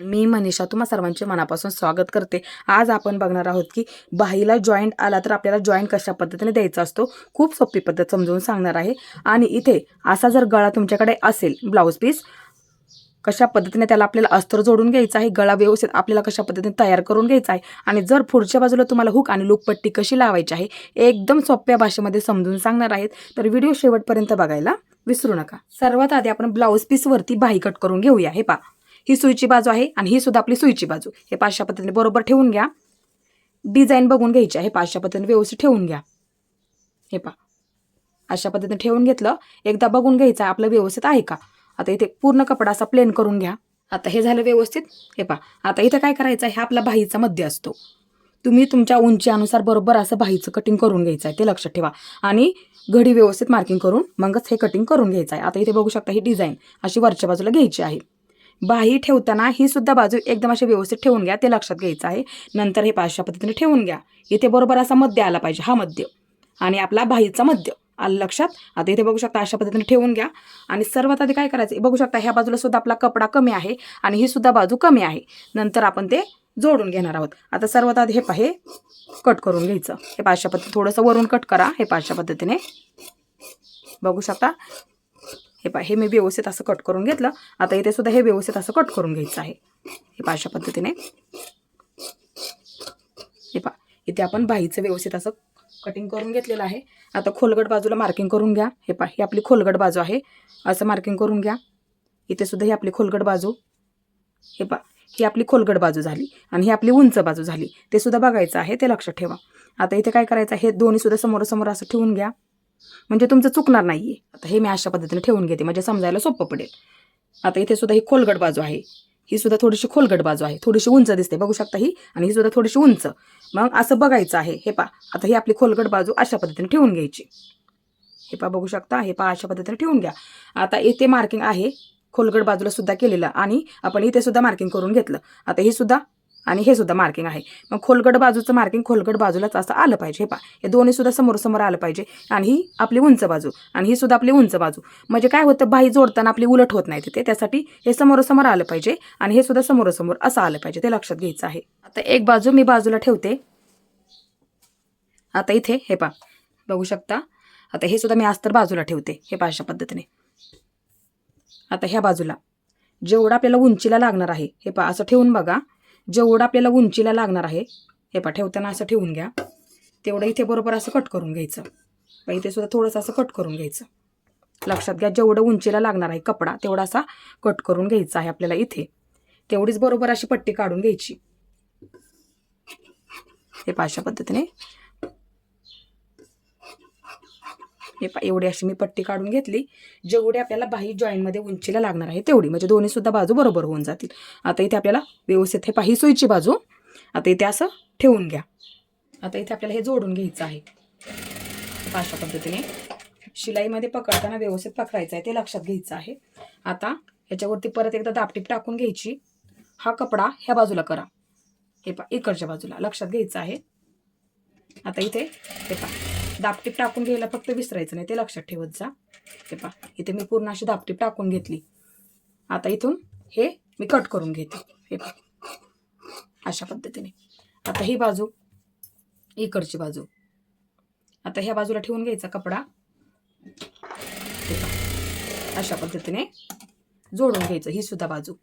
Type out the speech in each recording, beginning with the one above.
मी मनीषा तुम्हा सर्वांचे मनापासून स्वागत करते. आज आपण बघणार आहोत की बाईला जॉईंट आला तर आपल्याला जॉईंट कशा पद्धतीने द्यायचा असतो? खूप सोपी पद्धत समजून सांगणार आहे. आणि इथे असा जर गळा तुमच्याकडे असेल ब्लाऊज पीस कशा पद्धतीने त्याला आपल्याला अस्तर जोडून घ्यायचा आहे गळा व्यवस्थित आपल्याला कशा पद्धतीने तयार करून घ्यायचा आहे आणि जर पुढच्या बाजूला तुम्हाला हुक आणि लुकपट्टी कशी लावायची आहे एकदम सोप्या भाषेमध्ये समजून सांगणार आहेत. तर व्हिडिओ शेवटपर्यंत बघायला विसरू नका. सर्वात आधी आपण ब्लाऊज पीसवरती बाही कट करून घेऊया. हे पा ही सुईची बाजू आहे आणि ही सुद्धा आपली सुईची बाजू. हे पाचशा पद्धतीने बरोबर ठेवून घ्या. डिझाईन बघून घ्यायची आहे. पाचशा पद्धतीने व्यवस्थित ठेवून घ्या. हे पा अशा पद्धतीने ठेवून घेतलं. एकदा बघून घ्यायचं आहे. आपलं व्यवस्थित आहे का? आता इथे पूर्ण कपडा असा प्लेन करून घ्या. आता हे झालं व्यवस्थित. हे पा आता इथं काय करायचं आहे? हा आपला बाहीचा मध्य असतो. तुम्ही तुमच्या उंचीनुसार बरोबर असं बाहीचं कटिंग करून घ्यायचं आहे. ते लक्षात ठेवा. आणि घडी व्यवस्थित मार्किंग करून मगच हे कटिंग करून घ्यायचं आहे. आता इथे बघू शकता ही डिझाईन अशी वरच्या बाजूला घ्यायची आहे. बाही ठेवताना ही सुद्धा बाजू एकदम अशी व्यवस्थित ठेवून घ्या. ते लक्षात घ्यायचं आहे. नंतर हे पाचशा पद्धतीने ठेवून घ्या. इथे बरोबर असा मध्य आला पाहिजे. हा मध्य. आणि आपला बाहीचा मध्य. आलं लक्षात? आता इथे बघू शकता अशा पद्धतीने ठेवून घ्या. आणि सर्वात आधी काय करायचं? बघू शकता ह्या बाजूला सुद्धा आपला कपडा कमी आहे आणि ही सुद्धा बाजू कमी आहे. नंतर आपण ते जोडून घेणार आहोत. आता सर्वात आधी हे पा हे कट करून घ्यायचं. हे पाचशा पद्धती थोडंसं वरून कट करा. हे पाचशा पद्धतीने. बघू शकता? हे पा हे मी व्यवस्थित असं कट करून घेतलं. आता इथे सुद्धा हे व्यवस्थित असं कट करून घ्यायचं आहे. हे पा अशा पद्धतीने. हे पा इथे आपण बाईचं व्यवस्थित असं कटिंग करून घेतलेलं आहे. आता खोलगट बाजूला मार्किंग करून घ्या. हे पा ही आपली खोलगट बाजू आहे. असं मार्किंग करून घ्या. इथे सुद्धा ही आपली खोलगट बाजू. हे पा ही आपली खोलगट बाजू झाली आणि ही आपली उंच बाजू झाली. ते सुद्धा बघायचं आहे ते लक्षात ठेवा. आता इथे काय करायचं हे दोन्ही सुद्धा समोरासमोर असं ठेवून घ्या. म्हणजे तुमचं चुकणार नाही आहे आता हे मी अशा पद्धतीने ठेवून घेते. म्हणजे समजायला सोपं पडेल. आता इथे सुद्धा ही खोलगट बाजू आहे. ही सुद्धा थोडीशी खोलगट बाजू आहे. थोडीशी उंच दिसते. बघू शकता ही. आणि ही सुद्धा थोडीशी उंच. मग असं बघायचं आहे. हे पा आता ही आपली खोलगट बाजू अशा पद्धतीने ठेवून घ्यायची. हे पा बघू शकता. हे पा अशा पद्धतीने ठेवून घ्या. आता इथे मार्किंग आहे. खोलगट बाजूला सुद्धा केलेलं आणि आपण इथे सुद्धा मार्किंग करून घेतलं. आता ही सुद्धा आणि हे सुद्धा मार्किंग आहे. मग खोलगड बाजूचं मार्किंग खोलगड बाजूलाच असं आलं पाहिजे. हे पा हे दोन्ही सुद्धा समोर समोर आलं पाहिजे. आणि ही आपली उंच बाजू. आणि ही सुद्धा आपली उंच बाजू. म्हणजे काय होतं? बाही जोडताना आपली उलट होत नाही तिथे. त्यासाठी हे समोरासमोर आलं पाहिजे आणि हे सुद्धा समोरासमोर असं आलं पाहिजे. ते लक्षात घ्यायचं आहे. आता एक बाजू मी बाजूला ठेवते. आता इथे हे पा बघू शकता. आता हे सुद्धा मी अस्तर बाजूला ठेवते. हे पाशा पद्धतीने. आता ह्या बाजूला. जेवढं आपल्याला उंचीला लागणार आहे. हे पा असं ठेवून बघा. जेवढं आपल्याला उंचीला लागणार आहे हे पा ठेवताना असं ठेवून घ्या. तेवढं इथे बरोबर असं कट करून घ्यायचं. पण इथे सुद्धा थोडंसं असं कट करून घ्यायचं. लक्षात घ्या जेवढं उंचीला लागणार आहे कपडा तेवढा असा कट करून घ्यायचा आहे आपल्याला इथे. तेवढीच बरोबर अशी पट्टी काढून घ्यायची. हे पा अशा पद्धतीने हे पा एवढी अशी मी पट्टी काढून घेतली. जेवढी आपल्याला बाही जॉईंटमध्ये उंचीला लागणार आहे तेवढी. म्हणजे दोन्हीसुद्धा बाजू बरोबर होऊन जातील. आता इथे आपल्याला व्यवस्थित हे पाही सोयीची बाजू. आता इथे असं ठेवून घ्या. आता इथे आपल्याला हे जोडून घ्यायचं आहे. अशा पद्धतीने शिलाईमध्ये पकडताना व्यवस्थित पकडायचं आहे ते लक्षात घ्यायचं आहे. आता ह्याच्यावरती परत एकदा दापटीप टाकून घ्यायची. हा कपडा ह्या बाजूला करा. हे पा इकडच्या बाजूला लक्षात घ्यायचं आहे. आता इथे हे पा दापटीप टाकून घ्यायला फक्त विसरायचं नाही ते लक्षात ठेवत जा. हे पा इथे मी पूर्ण अशी दापटीप टाकून घेतली. आता इथून हे मी कट करून घेते. हे पा अशा पद्धतीने. आता ही बाजू इकडची बाजू. आता ह्या बाजूला ठेवून घ्यायचा कपडा. अशा पद्धतीने जोडून घ्यायचं ही सुद्धा बाजू.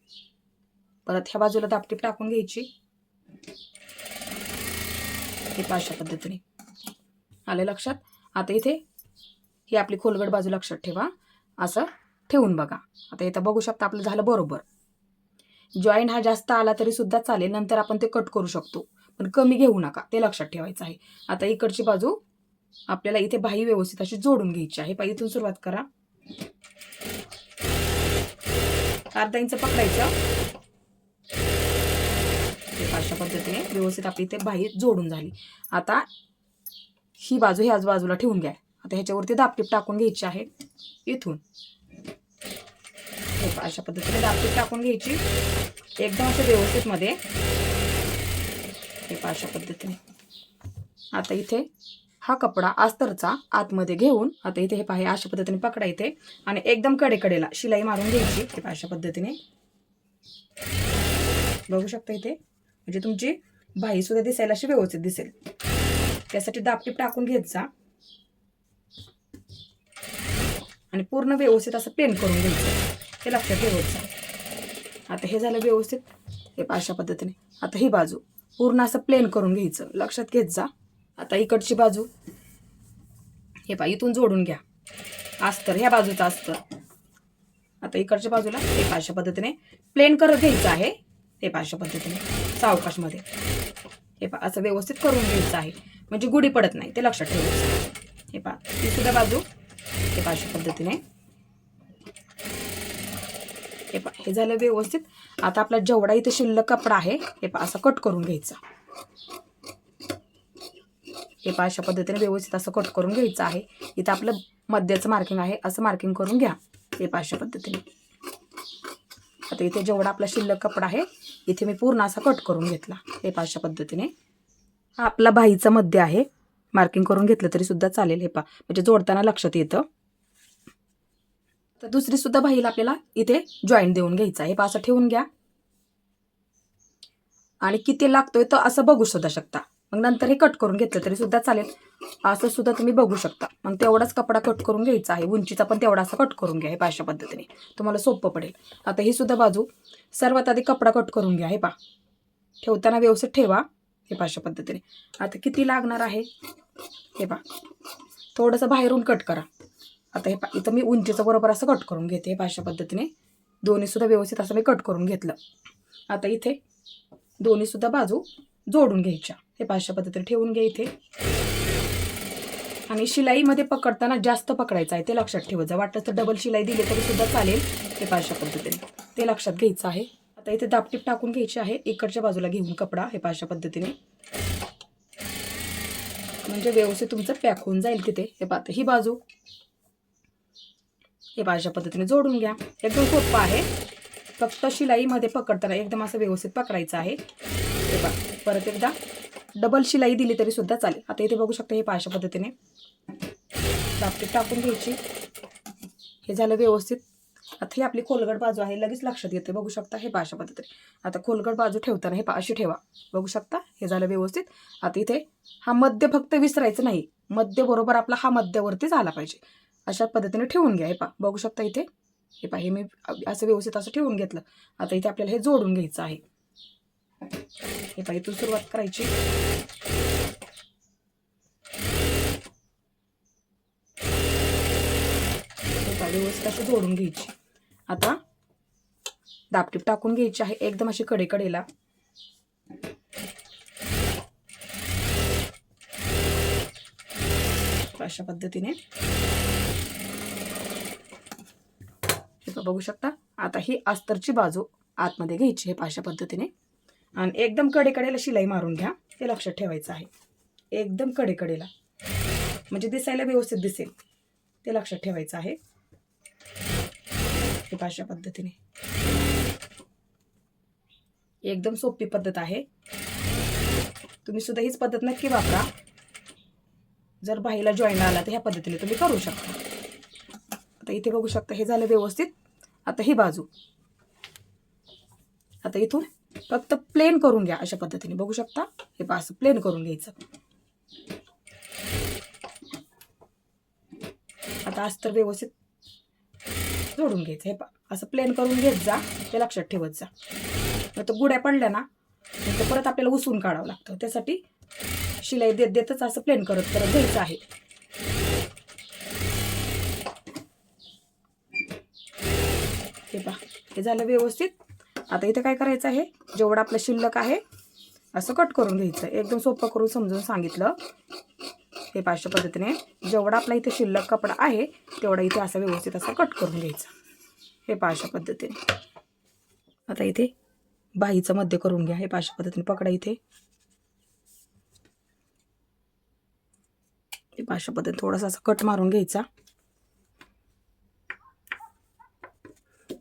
परत ह्या बाजूला दापटीप टाकून घ्यायची. हे पहा अशा पद्धतीने. आले लक्षात? आता इथे ही आपली खोलगड बाजू लक्षात ठेवा. असं ठेवून बघा. आता इथं बघू शकता आपलं झालं बरोबर. जॉईंट हा जास्त आला तरी सुद्धा चालेल. नंतर आपण ते कट करू शकतो. पण कमी घेऊ नका. ते लक्षात ठेवायचं आहे. आता इकडची बाजू आपल्याला इथे बाही व्यवस्थित अशी जोडून घ्यायची आहे. पाहिजे इथून सुरुवात करा. अर्धा इंच पकडायचं. अशा पद्धतीने व्यवस्थित आपली इथे बाही जोडून झाली. आता ही बाजू ह्याच बाजूला ठेवून घ्या. आता ह्याच्यावरती दापटीप टाकून घ्यायची आहे. इथून. हे अशा पद्धतीने दापटीप टाकून घ्यायची. एकदम असं व्यवस्थित मध्ये हे अशा पद्धतीने. आता इथे हा कपडा आस्तरचा आतमध्ये घेऊन आता इथे हे पाहे अशा पद्धतीने पकडा इथे. आणि एकदम कडेकडेला शिलाई मारून घ्यायची. हे अशा पद्धतीने. बघू शकता इथे. म्हणजे तुमची भाई सुद्धा दिसायला अशी व्यवस्थित दिसेल. त्यासाठी दापटीप टाकून घेत जा. आणि पूर्ण व्यवस्थित असं प्लेन करून घ्यायचं. हे लक्षात ठेवायचं. आता हे झालं व्यवस्थित. हे अशा पद्धतीने. आता ही बाजू पूर्ण असं प्लेन करून घ्यायचं. लक्षात घेत जा. आता इकडची बाजू. हे पा इथून जोडून घ्या. अस्तर ह्या बाजूचं अस्तर. आता इकडच्या बाजूला हे अशा पद्धतीने प्लेन करत घ्यायचं आहे. हे अशा पद्धतीने. सावकाशमध्ये. हे पा असं व्यवस्थित करून घ्यायचं आहे. म्हणजे गुढी पडत नाही ते लक्षात ठेवायचं हे पहा ती सुद्धा बाजू हे पा अशा पद्धतीने. हे पहा हे झालं व्यवस्थित. आता आपला जेवढा इथे शिल्लक कपडा आहे हे पा असं कट करून घ्यायचा. हे पा अशा पद्धतीने व्यवस्थित असं कट करून घ्यायचं आहे. इथं आपलं मध्याचं मार्किंग आहे असं मार्किंग करून घ्या. हे पा अशा पद्धतीने. आता इथे जेवढा आपला शिल्लक कपडा आहे इथे मी पूर्ण असा कट करून घेतला. हे पाचशा अशा पद्धतीने. हा आपला बाईचा मध्य आहे. मार्किंग करून घेतलं तरी सुद्धा चालेल हे पहा. म्हणजे जोडताना लक्षात येतं. तर दुसरी सुद्धा बाईला आपल्याला इथे जॉईंट देऊन घ्यायचा आहे. हे पहा असं ठेवून घ्या. आणि किती लागतोय तर असं बघू सुद्धा शकता. मग नंतर हे कट करून घेतलं तरी सुद्धा चालेल. असं सुद्धा तुम्ही बघू शकता. मग तेवढाच कपडा कट करून घ्यायचा आहे. उंचीचा पण तेवढा असा कट करून घ्या हे पाशा अशा पद्धतीने. तुम्हाला सोपं पडेल. आता ही सुद्धा बाजू सर्वात आधी कपडा कट करून घ्या हे पहा. ठेवताना व्यवस्थित ठेवा. हे पाचशा अशा पद्धतीने. आता किती लागणार आहे? हे पहा. थोडंसं बाहेरून कट करा. आता हे पा इथं मी उंचीचं बरोबर असं कट करून घेते हे अशा पद्धतीने. दोन्हीसुद्धा व्यवस्थित असं मी कट करून घेतलं. आता इथे दोन्हीसुद्धा बाजू जोडून घ्यायच्या. हे पाचशा अशा पद्धतीने ठेवून घ्या इथे. आणि शिलाईमध्ये पकडताना जास्त पकडायचं आहे ते लक्षात ठेवायचं जा वाटलं तर डबल शिलाई दिली तरी सुद्धा चालेल हे पाचशा अशा पद्धतीने. ते लक्षात घ्यायचं आहे. आता इथे दापटीप टाकून घ्यायची आहे. इकडच्या बाजूला घेऊन कपडा हे पाशा पद्धतीने. म्हणजे व्यवस्थित तुमचं पॅक होऊन जाईल तिथे. हे पाहता ही बाजू. हे पाशा अशा पद्धतीने जोडून घ्या. एकदम सोपं आहे. फक्त शिलाईमध्ये पकडताना एकदम असं व्यवस्थित पकडायचं आहे. हे पहा परत एकदा डबल शिलाई दिली तरी सुद्धा चालेल. आता इथे बघू शकता हे पाशा अशा पद्धतीने. दापटीप टाकून घ्यायची. हे झालं व्यवस्थित. आता ही आपली खोलगड बाजू आहे लगेच लक्षात येते. बघू शकता हे पहा अशा पद्धतीने. आता खोलगड बाजू ठेवताना हे पा अशी ठेवा. बघू शकता? हे झालं व्यवस्थित. आता इथे हा मध्य फक्त विसरायचं नाही. मध्य बरोबर आपला हा मध्यावरती झाला पाहिजे. अशा पद्धतीने ठेवून घ्या. हे पा बघू शकता इथे. हे पा हे मी असं व्यवस्थित असं ठेवून घेतलं. आता इथे आपल्याला हे जोडून घ्यायचं आहे. हे पा इथून सुरुवात करायची. हे व्यवस्थित असं जोडून घ्यायची. आता दापटीप टाकून घ्यायची आहे. एकदम अशी कडेकडेला. अशा पद्धतीने. बघू शकता. आता ही अस्तरची बाजू आतमध्ये घ्यायची हे अशा पद्धतीने. आणि एकदम कडेकडेला शिलाई मारून घ्या. ते लक्षात ठेवायचं आहे. एकदम कडेकडेला. म्हणजे दिसायला व्यवस्थित दिसेल. ते लक्षात ठेवायचं आहे. हे अशा पद्धतीने. एकदम सोपी पद्धत आहे. तुम्ही सुद्धा हीच पद्धत नक्की वापरा. जर बाईला जॉईन आला तर ह्या पद्धतीने तुम्ही करू शकता. आता इथे बघू शकता हे झालं व्यवस्थित. आता ही बाजू. आता इथून फक्त प्लेन करून घ्या अशा पद्धतीने. बघू शकता? हे पास असं प्लेन करून घ्यायचं. आता आज तर व्यवस्थित सोडून घ्यायचं. हे असं प्लेन करून घेत जा ते लक्षात ठेवत जा. मग तर गुड्या पडल्या ना तर परत आपल्याला उसून काढावं लागतं. त्यासाठी शिलाई देत देतच असं प्लेन करत करत घ्यायचं आहे. हे पहा हे झालं व्यवस्थित. आता इथे काय करायचं आहे? जेवढं आपलं शिल्लक आहे असं कट करून घ्यायचं. एकदम सोपं करून समजून सांगितलं. हे पाचशे पद्धतीने जेवढा आपला इथे शिल्लक कपडा आहे तेवढा इथे असं व्यवस्थित असं कट करून घ्यायचा. हे पाचशे पद्धतीने आता इथे बाईचं मध्य करून घ्या. हे पाचशे पद्धतीने पकडा इथे. हे पाचशे पद्धतीने थोडासा असं कट मारून घ्यायचा.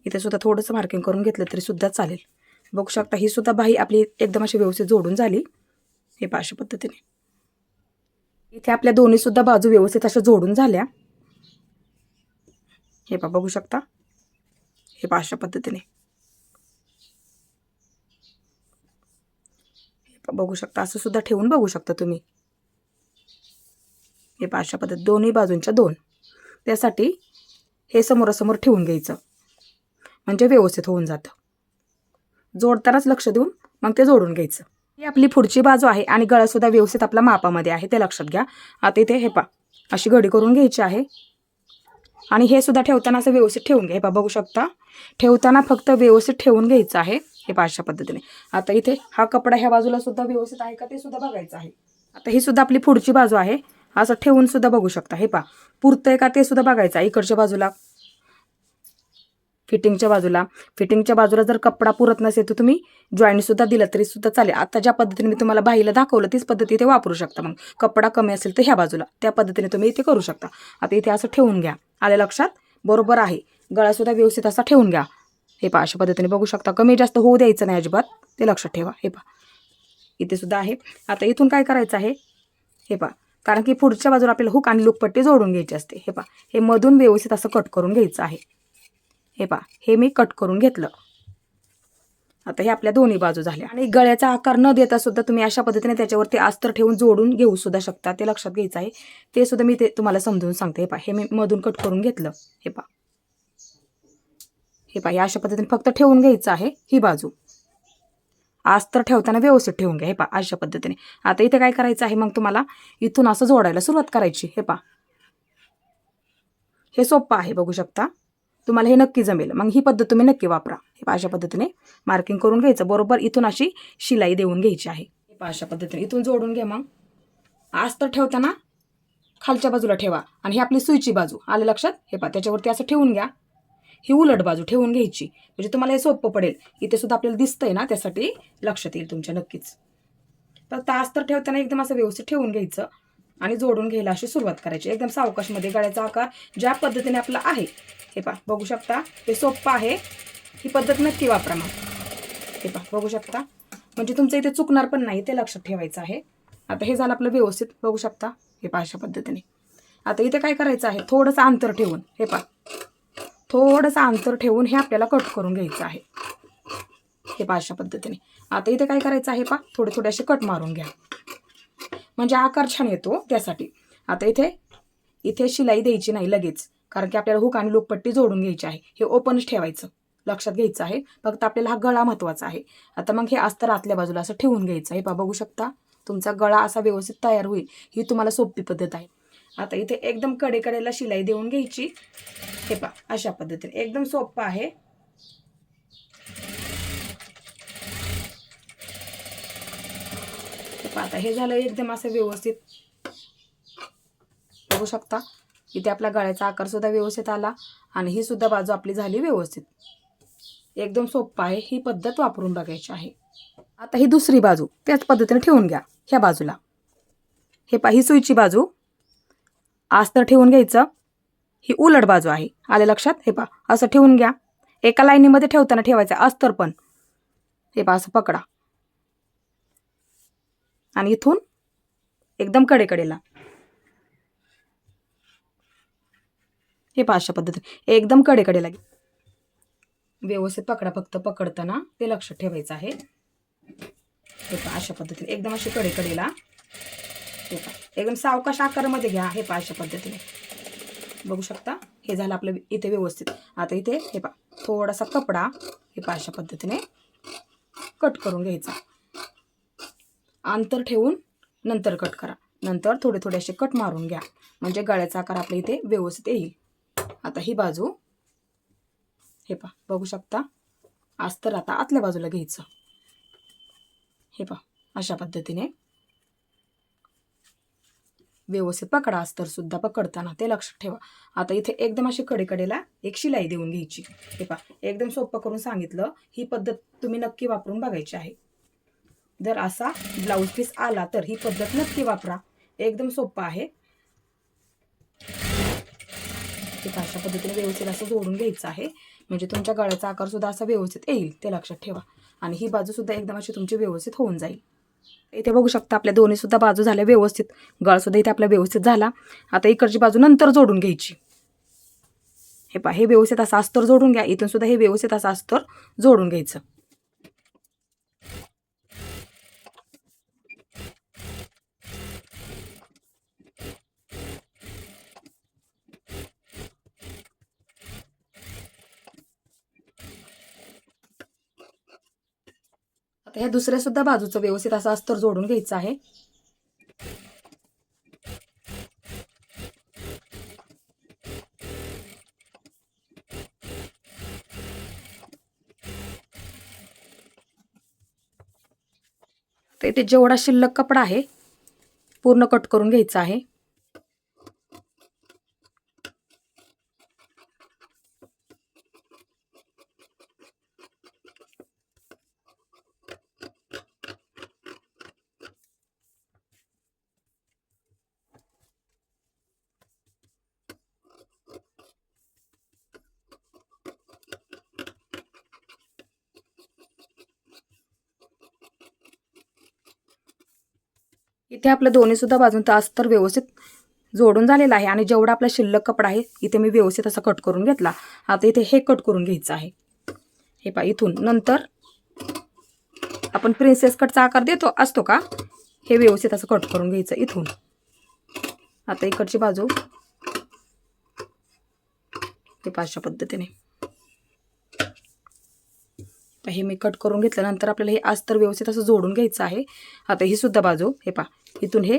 इथे सुद्धा थोडंसं मार्किंग करून घेतलं तरी सुद्धा चालेल. बघू शकता ही सुद्धा बाई आपली एकदम अशी व्यवस्थित जोडून झाली. हे पाचशे पद्धतीने इथे आपल्या दोन्ही सुद्धा बाजू व्यवस्थित अशा जोडून झाल्या. हे पा बघू शकता? हे पाचशे पद्धतीने. पा- बघू शकता? असं सुद्धा ठेवून बघू शकता तुम्ही. हे पा अशा पद्धत दोन्ही बाजूंच्या दोन. त्यासाठी हे समोरासमोर ठेवून घ्यायचं. म्हणजे व्यवस्थित होऊन जातं. जोडतानाच लक्ष देऊन मग ते जोडून घ्यायचं. ही आपली पुढची बाजू आहे आणि गळासुद्धा व्यवस्थित आपल्या मापामध्ये आहे. ते लक्षात घ्या. आता इथे हे पा अशी घडी करून घ्यायची आहे. आणि हे सुद्धा ठेवताना असं व्यवस्थित ठेवून घ्या. हे पा बघू शकता. ठेवताना फक्त व्यवस्थित ठेवून घ्यायचं आहे. हे पाशा अशा पद्धतीने. आता इथे हा कपडा ह्या बाजूला सुद्धा व्यवस्थित आहे का ते सुद्धा बघायचं आहे. आता ही सुद्धा आपली पुढची बाजू आहे. असं ठेवून सुद्धा बघू शकता. हे पा पुरतंय का ते सुद्धा बघायचं आहे इकडच्या बाजूला. फिटिंगच्या बाजूला. फिटिंगच्या बाजूला जर कपडा पुरत नसेल तर तुम्ही जॉईंट सुद्धा दिलं तरी सुद्धा चालेल. आता ज्या पद्धतीने मी तुम्हाला बाईला दाखवलं तीच पद्धती ते वापरू शकता मग. कपडा कमी असेल तर ह्या बाजूला. त्या पद्धतीने तुम्ही इथे करू शकता. आता इथे असं ठेवून घ्या. आल्या लक्षात? बरोबर आहे. गळासुद्धा व्यवस्थित असा ठेवून घ्या. हे पहा अशा पद्धतीने बघू शकता. कमी जास्त होऊ द्यायचं नाही अजिबात. ते लक्षात ठेवा. हे पहा. इथे सुद्धा आहे. आता इथून काय करायचं आहे? हे पहा. कारण की पुढच्या बाजूला आपल्याला हुक आणि लुकपट्टी जोडून घ्यायची असते. हे पहा. हे मधून व्यवस्थित असं कट करून घ्यायचं आहे. हे पहा हे मी कट करून घेतलं. आता हे आपल्या दोन्ही बाजू झाल्या. आणि गळ्याचा आकार न देता सुद्धा तुम्ही अशा पद्धतीने त्याच्यावरती अस्तर ठेवून जोडून घेऊ सुद्धा शकता. ते लक्षात घ्यायचं आहे. ते सुद्धा मी ते तुम्हाला समजून सांगते. हे पा हे मी मधून कट करून घेतलं. हे पहा. हे पहा हे अशा पद्धतीने फक्त ठेवून घ्यायचं आहे ही बाजू. अस्तर ठेवताना व्यवस्थित ठेवून घ्या. हे पहा अशा पद्धतीने. आता इथे काय करायचं आहे मग तुम्हाला? इथून असं जोडायला सुरुवात करायची. हे पहा. हे सोपं आहे बघू शकता. तुम्हाला हे नक्की जमेल. मग ही पद्धत तुम्ही नक्की वापरा. हे अशा पद्धतीने मार्किंग करून घ्यायचं. बरोबर इथून अशी शिलाई देऊन घ्यायची आहे. अशा पद्धतीने. इथून जोडून घ्या मग. अस्तर ठेवताना खालच्या बाजूला ठेवा आणि ही आपली सुईची बाजू. आलं लक्षात? हे पा त्याच्यावरती असं ठेवून घ्या. ही उलट बाजू ठेवून घ्यायची. म्हणजे तुम्हाला हे सोपं पडेल. इथे सुद्धा आपल्याला दिसतंय ना त्यासाठी लक्षात येईल तुमच्या नक्कीच. तर तास तर ठेवताना एकदम असं व्यवस्थित ठेवून घ्यायचं. आणि जोडून घ्यायला अशी सुरुवात करायची. एकदम सावकाशमध्ये गळ्याचा आकार ज्या पद्धतीने आपला आहे हे पहा बघू शकता हे सोप्पं आहे. ही पद्धत नक्की वापरा मग. हे पहा बघू शकता. म्हणजे तुमचं इथे चुकणार पण नाही ते लक्षात ठेवायचं आहे. आता हे झालं आपलं व्यवस्थित बघू शकता. हे पहा अशा पद्धतीने. आता इथे काय करायचं आहे? थोडंसं अंतर ठेवून हे पहा. थोडंसं अंतर ठेवून हे आपल्याला कट करून घ्यायचं आहे. हे पहा अशा पद्धतीने. आता इथे काय करायचं आहे पा थोडे थोडे असे कट मारून घ्या. म्हणजे आकार छान येतो त्यासाठी. आता इथे इथे शिलाई द्यायची नाही लगेच कारण की आपल्याला हुक आणि लोकपट्टी जोडून घ्यायची आहे. हे ओपनच ठेवायचं लक्षात घ्यायचं आहे. फक्त आपल्याला हा गळा महत्त्वाचा आहे. आता मग हे अस्तर आतल्या बाजूला असं ठेवून घ्यायचं हे पा बघू शकता तुमचा गळा असा व्यवस्थित तयार होईल. ही तुम्हाला सोपी पद्धत आहे. आता इथे एकदम कडेकडेला शिलाई देऊन घ्यायची. हे पा अशा पद्धतीने. एकदम सोपं आहे. पहा आता हे झालं एकदम असं व्यवस्थित. बघू शकता इथे आपल्या गळ्याचा आकार सुद्धा व्यवस्थित आला आणि ही सुद्धा बाजू आपली झाली व्यवस्थित. एकदम सोपं आहे ही पद्धत वापरून बघायची आहे. आता ही दुसरी बाजू त्याच पद्धतीने ठेवून घ्या ह्या बाजूला. हे पा ही सुईची बाजू. अस्तर ठेवून घ्यायचं. ही उलट बाजू आहे. आले लक्षात? हे पा असं ठेवून घ्या. एका लाईनीमध्ये ठेवताना ठेवायचं अस्तर पण. हे पा असं पकडा. आणि इथून एकदम कडेकडेला. हे पाचशा पद्धती पद्धतीने. एकदम कडेकडेला. व्यवस्थित पकडा फक्त पकडताना ते लक्षात ठेवायचं आहे. हे पहा अशा पद्धतीने. एकदम अशी कडेकडेला. हे पहा. एकदम सावकाश आकारामध्ये घ्या. हे पहा अशा पद्धतीने. बघू शकता? हे झालं आपलं इथे व्यवस्थित. आता इथे हे पहा. थोडासा कपडा हे पहा अशा पद्धतीने कट करून घ्यायचा. अंतर ठेवून नंतर कट करा. नंतर थोडे थोडे असे कट मारून घ्या. म्हणजे गळ्याचा आकार आपल्या इथे व्यवस्थित येईल. आता ही बाजू हे पहा बघू शकता? अस्तर आता आतल्या बाजूला घ्यायचं. हे पहा अशा पद्धतीने. व्यवस्थित पकडा अस्तर सुद्धा पकडताना ते लक्षात ठेवा. आता इथे एकदम अशी कडेकडेला एक शिलाई देऊन घ्यायची. हे पहा एकदम सोपं करून सांगितलं. ही पद्धत तुम्ही नक्की वापरून बघायची आहे. जर असा ब्लाऊज पीस आला तर ही पद्धत नक्की वापरा. एकदम सोपं आहे. अशा पद्धतीने व्यवस्थित असं जोडून घ्यायचं आहे. म्हणजे तुमच्या गळ्याचा आकार सुद्धा असा व्यवस्थित येईल ते लक्षात ठेवा. आणि ही बाजू सुद्धा एकदम अशी तुमची व्यवस्थित होऊन जाईल. इथे बघू शकता आपल्या दोन्ही सुद्धा बाजू झाल्या व्यवस्थित. गळसुद्धा इथे आपला व्यवस्थित झाला. आता इकडची बाजू नंतर जोडून घ्यायची. हे पा हे व्यवस्थित असं अस्तर जोडून घ्या. इथून सुद्धा हे व्यवस्थित असं अस्तर जोडून घ्यायचं. आता ह्या दुसऱ्या सुद्धा बाजूचं व्यवस्थित असं अस्तर जोडून घ्यायचं आहे. तर इथे जेवढा शिल्लक कपडा आहे पूर्ण कट करून घ्यायचा आहे. इथे आपलं दोन्ही सुद्धा बाजून तास तर व्यवस्थित जोडून झालेला आहे आणि जेवढा आपला शिल्लक कपडा आहे इथे मी व्यवस्थित असा कट करून घेतला. आता इथे हे कट करून घ्यायचं आहे. हे पा इथून. नंतर आपण प्रिन्सेस कटचा आकार देतो असतो का? हे व्यवस्थित असं कट करून घ्यायचं इथून. आता इकडची बाजू. ते पाचशा पद्धतीने. हे मी कट करून घेतल्यानंतर आपल्याला हे अस्तर व्यवस्थित असं जोडून घ्यायचं आहे. आता ही सुद्धा बाजू हे पा इथून हे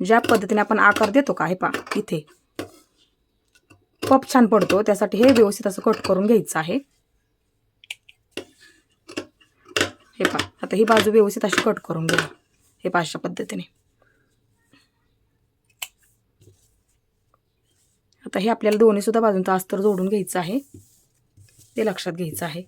ज्या पद्धतीने आपण आकार देतो का हे पा इथे. पप छान पडतो त्यासाठी हे व्यवस्थित असं कट करून घ्यायचं आहे. हे पा आता ही बाजू व्यवस्थित अशी कट करून घ्या हे पा अशा पद्धतीने. आता हे आपल्याला दोन्ही सुद्धा बाजूंचा अस्तर जोडून घ्यायचं आहे ते लक्षात घ्यायचं आहे.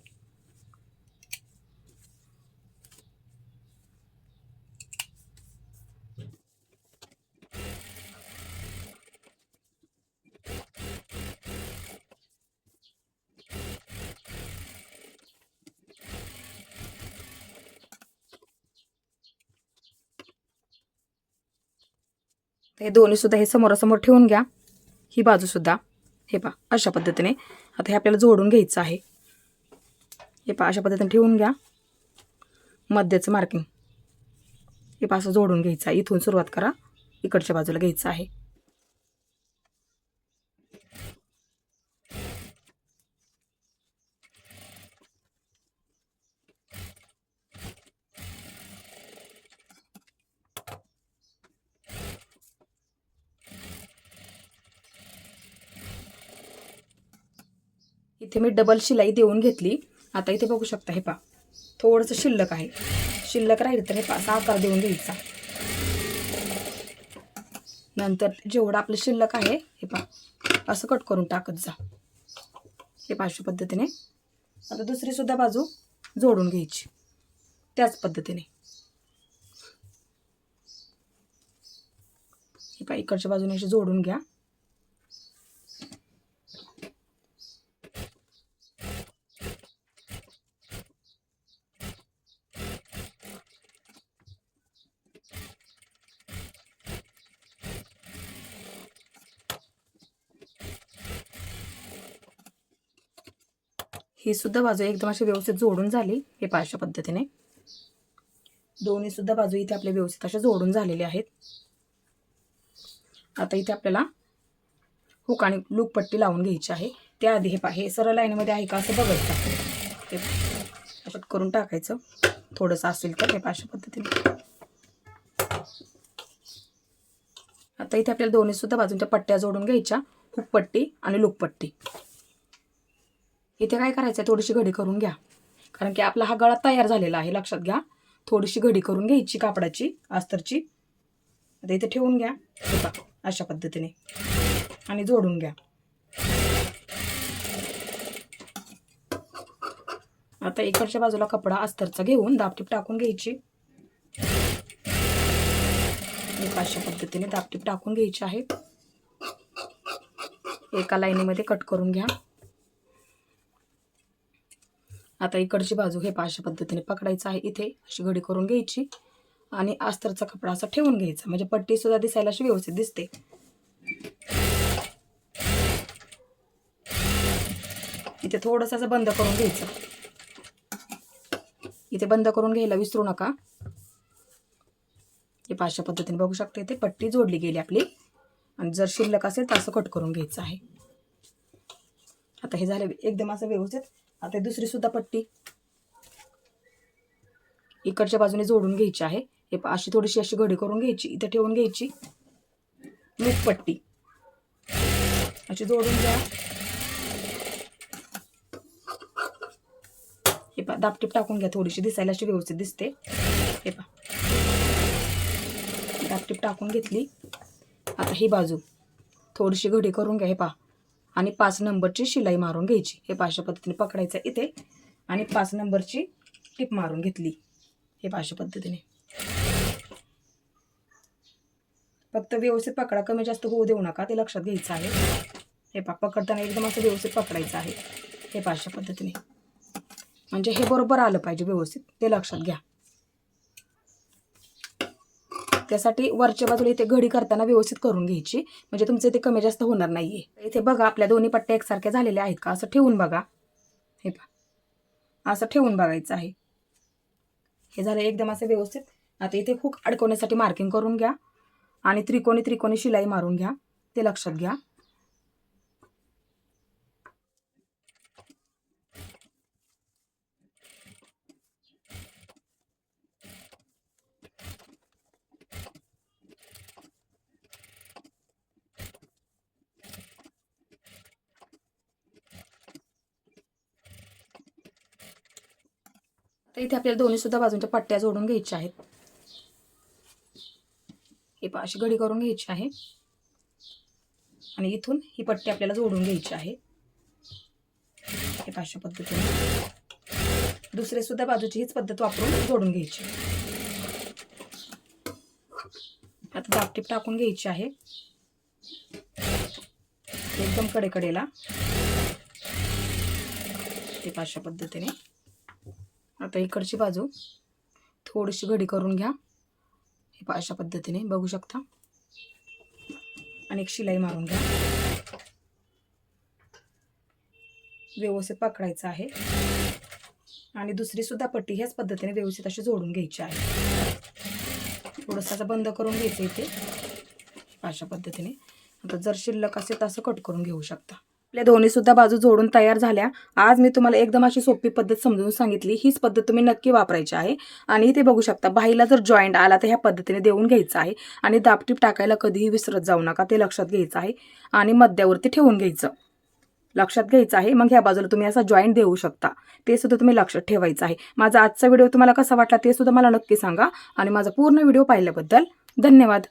हे दोन्ही सुद्धा हे समोरासमोर ठेवून घ्या. ही बाजू सुद्धा. हे पा अशा पद्धतीने. आता हे आपल्याला जोडून घ्यायचं आहे. हे पा अशा पद्धतीने ठेवून घ्या. मध्याचं मार्किंग हे पा असं जोडून घ्यायचं आहे. इथून सुरुवात करा. इकडच्या बाजूला घ्यायचं आहे. इथे मी डबल शिलाई देऊन घेतली. आता इथे बघू शकता हे पा थोडंसं शिल्लक आहे. शिल्लक राहील तर हे पा असा आकार देऊन घ्यायचा नंतर जेवढं आपलं शिल्लक आहे हे पा असं कट करून टाकत जा. हे पाचशे पद्धतीने. आता दुसरीसुद्धा बाजू जोडून घ्यायची. त्याच पद्धतीने. हे पा इकडच्या बाजूने अशी जोडून घ्या. ही सुद्धा बाजू एकदम अशी व्यवस्थित जोडून झाली हे पाचशा पद्धतीने. दोन्ही सुद्धा बाजू इथे आपल्या व्यवस्थित अशा जोडून झालेले आहेत. आता इथे आपल्याला हुक आणि लूकपट्टी लावून घ्यायची आहे. त्याआधी हे पा हे सरळ लाईनमध्ये आहे का असं बघायचं. ते असं करून टाकायचं. थोडंसं असेल तर हे पाशा पद्धतीने. आता इथे आपल्याला दोन्ही सुद्धा बाजूंच्या पट्ट्या जोडून घ्यायच्या. हुकपट्टी आणि लूकपट्टी इथे काय करायचं आहे थोडीशी घडी करून घ्या. कारण की आपला हा गळा तयार झालेला आहे लक्षात घ्या. थोडीशी घडी करून घ्यायची कापडाची अस्तरची. आता इथे ठेवून घ्या. अशा पद्धतीने. आणि जोडून घ्या. आता इकडच्या बाजूला कपडा अस्तरचा घेऊन दापटीप टाकून घ्यायची. एक अशा पद्धतीने दापटीप टाकून घ्यायची आहे. एका लाईनीमध्ये कट करून घ्या. आता इकडची बाजू हे पाचशे पद्धतीने पकडायचं आहे. इथे अशी घडी करून घ्यायची. आणि अस्तरचा कपडा असा ठेवून घ्यायचा. म्हणजे पट्टी सुद्धा दिसायला अशी व्यवस्थित दिसते. इथे थोडंसं असं बंद करून घ्यायचं. इथे बंद करून घ्यायला विसरू नका. हे पाचशा पद्धतीने बघू शकता इथे पट्टी जोडली गेली आपली. आणि जर शिल्लक असेल तर असं कट करून घ्यायचं आहे. आता हे झालं एकदम असं व्यवस्थित. आता दुसरी सुद्धा पट्टी. इकडच्या बाजूने जोडून घ्यायची आहे. हे पहा, अशी थोडीशी अशी घडी करून घ्यायची इथे ठेवून घ्यायची. पट्टी. अशी जोडून घ्या. हे पहा दापटीप टाकून घ्या थोडीशी दिसायला अशी व्यवस्थित दिसते. हे पहा दापटीप टाकून घेतली. आता ही बाजू. थोडीशी घडी करून घ्या हे पहा आणि पाच नंबरची शिलाई मारून घ्यायची. हे पहा, पद्धतीने पकडायचं इथे. आणि पाच नंबरची टिप मारून घेतली हे पहा, पद्धतीने. फक्त व्यवस्थित पकडा. कमी जास्त होऊ देऊ नका. ते लक्षात घ्यायचं आहे. हे पा पकडताना एकदम असं व्यवस्थित पकडायचं आहे. हे पहा पद्धतीने. म्हणजे हे बरोबर आलं पाहिजे व्यवस्थित. ते लक्षात घ्या. त्यासाठी वरच्या बाजूला इथे घडी करताना व्यवस्थित करून घ्यायची. म्हणजे तुमचं इथे कमी जास्त होणार नाहीये. इथे बघा आपल्या दोन्ही पट्ट्या एकसारख्या झालेल्या आहेत का? असं ठेवून बघा. हे पहा. असं ठेवून बघायचं आहे. हे झालं एकदम असं व्यवस्थित. आता इथे खूप अडकवण्यासाठी मार्किंग करून घ्या. आणि त्रिकोणी त्रिकोणी शिलाई मारून घ्या. ते लक्षात घ्या. तर इथे आपल्याला दोन्ही सुद्धा बाजूंच्या पट्ट्या जोडून घ्यायच्या आहेत. हे पा अशी घडी करून घ्यायची आहे. आणि इथून ही पट्टी आपल्याला जोडून घ्यायची आहे. हे पाचशे पद्धतीने. दुसरे सुद्धा बाजूची हीच पद्धत वापरून जोडून घ्यायची आता दापटीप टाकून घ्यायची आहे. एकदम कडेकडेला. हे पहा पद्धतीने. आता इकडची बाजू. थोडीशी घडी करून घ्या. हे अशा पद्धतीने बघू शकता. आणि एक शिलाई मारून घ्या. व्यवस्थित पकडायचं आहे. आणि दुसरी सुद्धा पट्टी ह्याच पद्धतीने व्यवस्थित अशी जोडून घ्यायची आहे. थोडंसं बंद करून घ्यायचं इथे. अशा पद्धतीने. आता जर शिल्लक असेल तर असं कट करून घेऊ शकता. आपल्या दोन्हीसुद्धा बाजू जोडून तयार झाल्या. आज मी तुम्हाला एकदम अशी सोपी पद्धत समजून सांगितली. हीच पद्धत तुम्ही नक्की वापरायची आहे. आणि इथे बघू शकता बाईला जर जॉईंट आला तर ह्या पद्धतीने देऊन घ्यायचं आहे. आणि दापटीप टाकायला कधीही विसरत जाऊ नका. ते लक्षात घ्यायचं आहे. आणि मध्यावरती ठेवून घ्यायचं. लक्षात घ्यायचं आहे. मग ह्या बाजूला तुम्ही असा जॉईंट देऊ शकता. ते सुद्धा तुम्ही लक्षात ठेवायचं आहे. माझा आजचा व्हिडिओ तुम्हाला कसा वाटला ते सुद्धा मला नक्की सांगा. आणि माझा पूर्ण व्हिडिओ पाहिल्याबद्दल धन्यवाद.